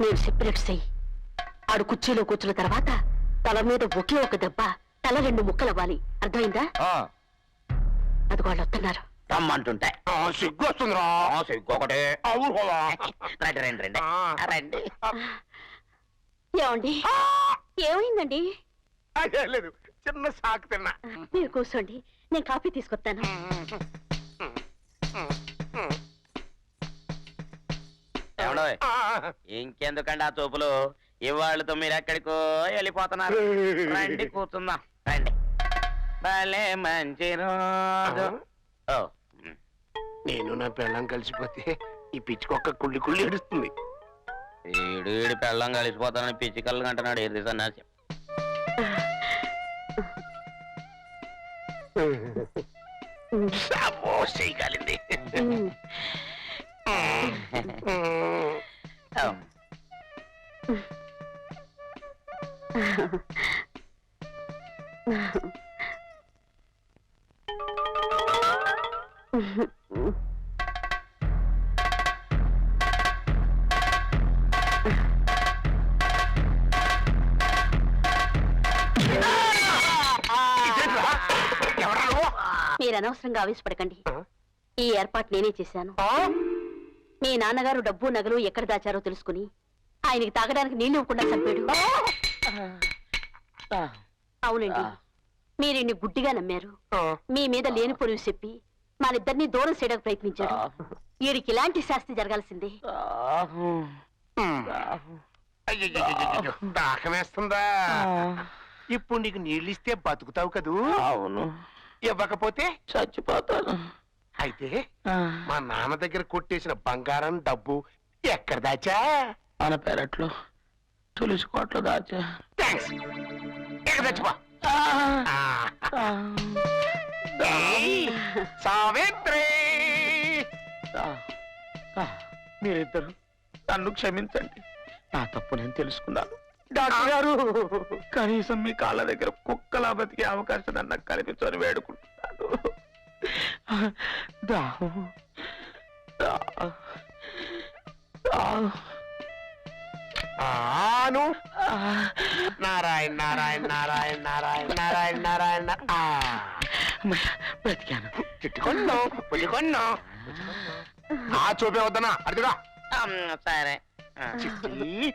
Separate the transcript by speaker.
Speaker 1: నేను చెప్పినట్టు చెయ్యి. ఆడు కుర్చీలో కూర్చున్న తర్వాత తల మీద ఒకే ఒక దెబ్బ తల రెండు ముక్కలవ్వాలి. అర్థమైందా? అది వాళ్ళు వస్తున్నారు.
Speaker 2: రమ్మంటుంటే.
Speaker 3: ఆ, సిగ్గు వస్తుందిరా అవును కదా.
Speaker 2: రండి రండి
Speaker 1: ఏమండి? ఏమైందండి?
Speaker 3: లేదు చిన్న సాకు తిన్నా.
Speaker 1: మీరు కూర్చోండి నేను కాఫీ తీసుకొస్తాను.
Speaker 2: ఏమండోయ్?
Speaker 3: ఆ,
Speaker 2: ఇంకెందుకండి ఆ చూపులు ఇవాళ్ళతో మీరు ఎక్కడికో వెళ్ళిపోతున్నారు. రండి కూర్చుందాం. రండి. భలే మంచి రోజు. ఓ.
Speaker 3: నేను నా పెళ్ళం కలిసిపోతే ఈ పిచ్చికొక్క కుళ్ళి కుళ్ళి ఏడుస్తుంది.
Speaker 2: ఈడు ఈడు పెళ్ళం కలిసిపోతానని పిచ్చి కళ్ళు అంటున్నాడు ఏది సన్నాసి?
Speaker 3: అబ్బో, చేయగలింది
Speaker 1: మీరు అనవసరంగా ఆవేశపడకండి. ఈ ఏర్పాటు నేనే చేశాను? మీ నాన్నగారు డబ్బు నగలు ఎక్కడ దాచారో తెలుసుకుని ఆయనకి తాగడానికి నీళ్ళు ఇవ్వకుండా చంపాడు. అవునండి. మీరు ఇన్ని గుడ్డిగా నమ్మారు. మీ మీద లేని పొరుగు చెప్పి మనిద్దరిని దూరం చేయడానికి ప్రయత్నించాడు. వీడికి ఇలాంటి శాస్తి జరగాల్సిందే.
Speaker 3: అయ్యయ్యయ్యయ్యయ్యో, దాహం వేస్తుందా ఇప్పుడు నీకు నీళ్ళు ఇస్తే బతుకుతావు కదూ?
Speaker 2: అవును.
Speaker 3: ఇవ్వకపోతే?
Speaker 2: చచ్చిపోతాను.
Speaker 3: అయితే మా నాన్న దగ్గర కొట్టేసిన బంగారం డబ్బు ఎక్కడ దాచా?
Speaker 2: మన పెరట్లో తులసి కోట్లో దాచా.
Speaker 3: థ్యాంక్స్ సావిత్రి.
Speaker 2: మీరిద్దరు నన్ను క్షమించండి. నా తప్పు నేను తెలుసుకున్నాను.
Speaker 3: డాక్టర్ గారు
Speaker 2: కనీసం మీ కాళ్ళ దగ్గర కుక్కలా బతికే అవకాశం నాకు కల్పించని వేడుకుంటున్నాను. దా- దా-
Speaker 3: ఆను. నారాయణ నారాయణ నారాయణ నారాయణ నారాయణ నారాయణ. ఆ.
Speaker 2: బ్రతికాను.
Speaker 3: చిట్టుకొన్నాం పులికొన్నాం ఆ. చూపే వద్దనా? అడుగురా.
Speaker 2: అమ్, సరే.
Speaker 3: చిట్టి.